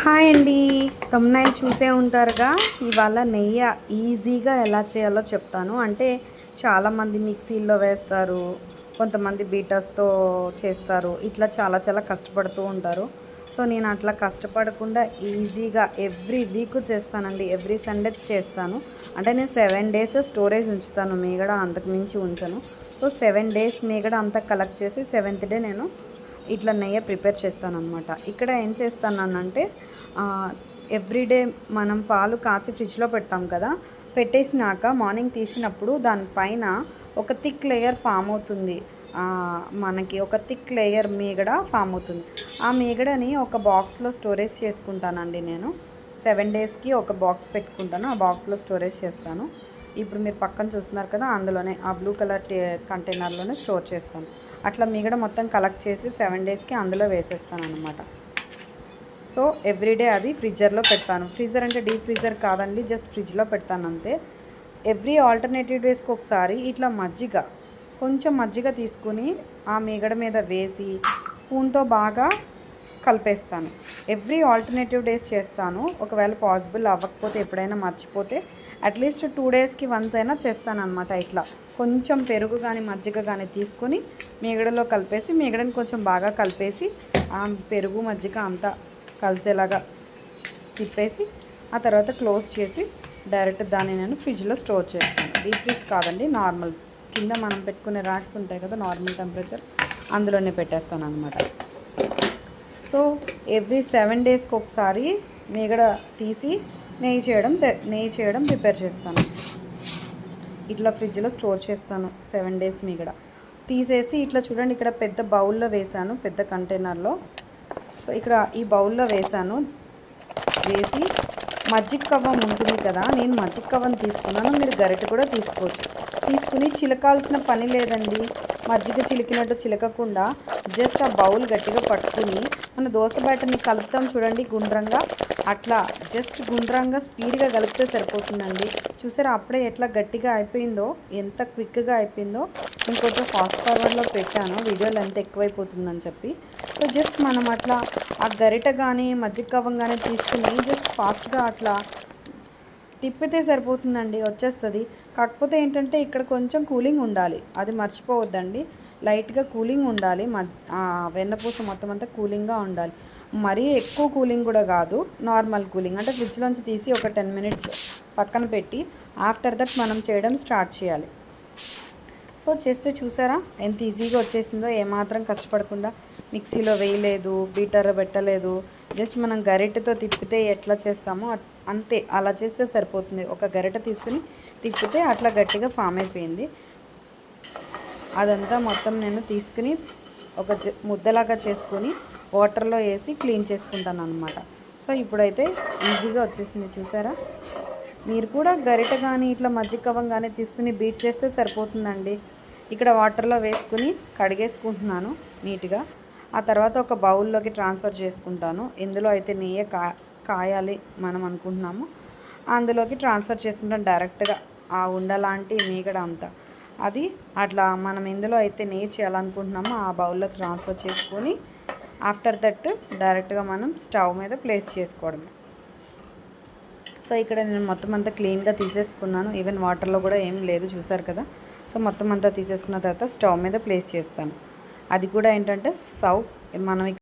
Hi అండి. తొమ్మిది చూసే ఉంటారుగా. ఇవాళ నెయ్యి ఈజీగా ఎలా చేయాలో చెప్తాను. అంటే చాలామంది మిక్సీల్లో వేస్తారు కొంతమంది బీటర్స్తో చేస్తారు. ఇట్లా చాలా చాలా కష్టపడుతూ ఉంటారు. సో నేను అట్లా కష్టపడకుండా ఈజీగా ఎవ్రీ వీక్ చేస్తానండి. ఎవ్రీ సండే చేస్తాను. అంటే నేను సెవెన్ డేస్ స్టోరేజ్ ఉంచుతాను. మీగడ అంతకు మించి ఉంచను. సో సెవెన్ డేస్ మీగడ అంతా కలెక్ట్ చేసి సెవెంత్ డే నేను ఇట్లా నెయ్యి ప్రిపేర్ చేస్తాను అనమాట ఇక్కడ ఏం చేస్తానంటే ఎవ్రీడే మనం పాలు కాచి ఫ్రిడ్జ్లో పెడతాం కదా పెట్టేసినాక మార్నింగ్ తీసినప్పుడు దానిపైన ఒక థిక్ లేయర్ ఫామ్ అవుతుంది. మనకి ఒక థిక్ లేయర్ మీగడ ఫామ్ అవుతుంది. ఆ మీగడని ఒక బాక్స్లో స్టోరేజ్ చేసుకుంటానండి నేను. సెవెన్ డేస్కి ఒక బాక్స్ పెట్టుకుంటాను ఆ బాక్స్లో స్టోరేజ్ చేస్తాను. ఇప్పుడు మీరు పక్కన చూస్తున్నారు కదా అందులోనే ఆ బ్లూ కలర్ కంటైనర్లోనే స్టోర్ చేస్తాను. అట్లా మీగడ మొత్తం కలెక్ట్ చేసి సెవెన్ డేస్కి అందులో వేసేస్తాను అనమాట సో ఎవ్రీడే అది ఫ్రిడ్జర్లో పెడతాను. ఫ్రీజర్ అంటే డీప్ ఫ్రీజర్ కాదండి జస్ట్ ఫ్రిడ్జ్లో పెడతాను అంతే. ఎవ్రీ ఆల్టర్నేటివ్ డేస్కి ఒకసారి ఇట్లా మజ్జిగ కొంచెం మజ్జిగ తీసుకుని ఆ మీగడ మీద వేసి స్పూన్తో బాగా కలిపేస్తాను. ఎవ్రీ ఆల్టర్నేటివ్ డేస్ చేస్తాను. ఒకవేళ పాసిబుల్ అవ్వకపోతే ఎప్పుడైనా మర్చిపోతే అట్లీస్ట్ టూ డేస్కి వన్స్ అయినా చేస్తాను అనమాట ఇట్లా. కొంచెం పెరుగు కానీ మజ్జిగ కానీ తీసుకొని మీగడలో కలిపేసి మీగడని కొంచెం బాగా కలిపేసి ఆ పెరుగు మజ్జిగ అంతా కలిసేలాగా తిప్పేసి ఆ తర్వాత క్లోజ్ చేసి డైరెక్ట్ దాన్ని నేను ఫ్రిడ్జ్లో స్టోర్ చేస్తాను. డీప్ ఫ్రిజ్ కాదండి నార్మల్ కింద మనం పెట్టుకునే ర్యాక్స్ ఉంటాయి కదా నార్మల్ టెంపరేచర్ అందులోనే పెట్టేస్తాను అనమాట సో ఎవ్రీ సెవెన్ డేస్కి ఒకసారి మీగడ తీసి నెయ్యి చేయడం నెయ్యి చేయడం ప్రిపేర్ చేస్తాను. ఇట్లా ఫ్రిడ్జ్లో స్టోర్ చేస్తాను సెవెన్ డేస్ మీగడ. తీసేసి ఇట్లా చూడండి ఇక్కడ పెద్ద బౌల్లో వేసాను పెద్ద కంటైనర్లో. సో ఇక్కడ ఈ బౌల్లో వేసాను వేసి మజ్జిగ కవ్వం ఉంటుంది కదా నేను మజ్జిగ కవ్వం తీసుకున్నాను మీరు గరిట కూడా తీసుకోవచ్చు. తీసుకుని చిలకాల్సిన పని లేదండి. మజ్జిగ చిలికినట్టు చిలకకుండా జస్ట్ ఆ బౌల్ గట్టిగా పట్టుకుని మన దోశ బ్యాటర్ని కలుపుతాం చూడండి గుండ్రంగా. అట్లా జస్ట్ గుండ్రంగా స్పీడ్గా కలిపితే సరిపోతుందండి. చూసారా అప్పుడే ఎట్లా గట్టిగా అయిపోయిందో ఎంత క్విక్గా అయిపోయిందో. ఇంకొంచెం ఫాస్ట్ ఫార్వర్డ్లో పెట్టాను వీడియోలో ఎంత ఎక్కువైపోతుందని చెప్పి. సో జస్ట్ మనం అట్లా ఆ గరిట కానీ మజ్జిగ కవ్వం కానీ తీసుకుని జస్ట్ ఫాస్ట్గా అట్లా తిప్పితే సరిపోతుందండి వచ్చేస్తుంది. కాకపోతే ఏంటంటే ఇక్కడ కొంచెం కూలింగ్ ఉండాలి. అది మర్చిపోవద్దండి. లైట్గా కూలింగ్ ఉండాలి. మ- వెన్నపూస మొత్తం అంతా కూలింగ్గా ఉండాలి. మరీ ఎక్కువ కూలింగ్ కూడా కాదు. Normal cooling. అంటే ఫ్రిడ్జ్లోంచి తీసి ఒక టెన్ మినిట్స్ పక్కన పెట్టి ఆఫ్టర్ దట్ మనం చేయడం స్టార్ట్ చేయాలి. సో చేస్తే చూసారా? ఎంత ఈజీగా వచ్చేసిందో. ఏమాత్రం కష్టపడకుండా మిక్సీలో వేయలేదు బీటర్ పెట్టలేదు. జస్ట్ మనం గరిటెతో తిప్పితే ఎట్లా చేస్తామో అంతే అలా చేస్తే సరిపోతుంది. ఒక గరిట తీసుకుని తిప్పితే అట్లా గట్టిగా ఫామ్ అయిపోయింది. అదంతా మొత్తం నేను తీసుకుని ఒక ముద్దలాగా చేసుకొని వాటర్లో వేసి క్లీన్ చేసుకుంటాను అనమాట సో ఇప్పుడైతే ఈజీగా వచ్చేసింది చూసారా? మీరు కూడా గరిటె కానీ ఇట్లా మజ్జిగ కవ్వం కానీ తీసుకుని బీట్ చేస్తే సరిపోతుందండి. ఇక్కడ వాటర్లో వేసుకుని కడిగేసుకుంటున్నాను నీట్గా. ఆ తర్వాత ఒక బౌల్లోకి ట్రాన్స్ఫర్ చేసుకుంటాను. ఇందులో అయితే నెయ్యి కా కాయాలి మనం అనుకుంటున్నాము. అందులోకి ట్రాన్స్ఫర్ చేసుకుంటాం డైరెక్ట్గా ఆ ఉండలాంటి మీగడ అంతా. అది అట్లా మనం ఎందులో అయితే నెయ్యి చేయాలనుకుంటున్నామో ఆ బౌల్లోకి ట్రాన్స్ఫర్ చేసుకొని ఆఫ్టర్ దట్ డైరెక్ట్గా మనం స్టవ్ మీద ప్లేస్ చేసుకోవడమే. సో ఇక్కడ నేను మొత్తం అంతా క్లీన్గా తీసేసుకున్నాను. ఈవెన్ వాటర్లో కూడా ఏం లేదు చూసారు కదా? సో మొత్తం అంతా తీసేసుకున్న తర్వాత స్టవ్ మీద ప్లేస్ చేస్తాను. అది కూడా ఏంటంటే సౌ మనం